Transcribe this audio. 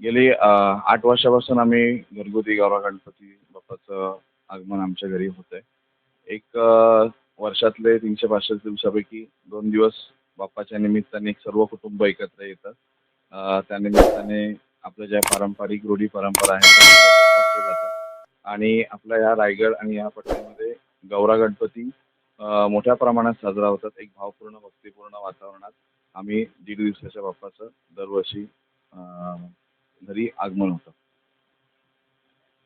गेली आठ वर्षापासून आम्ही घरगुती गौरा गणपती बाप्पाचं आगमन आमच्या घरी होत आहे एक वर्षातले तीनशे पाचशे दिवसापैकी दोन दिवस बाप्पाच्या निमित्ताने सर्व कुटुंब एकत्र येतात त्यानिमित्ताने त्या निमित्ताने आपल्या ज्या पारंपरिक रूढी परंपरा आहेत त्या जातात आणि आपल्या या रायगड आणि या पट्ट्यामध्ये गौरा गणपती मोठ्या प्रमाणात साजरा होतात. एक भावपूर्ण भक्तिपूर्ण वातावरणात आम्ही दीड दिवसाच्या बाप्पाचं दरवर्षी घरी आगमन होतं.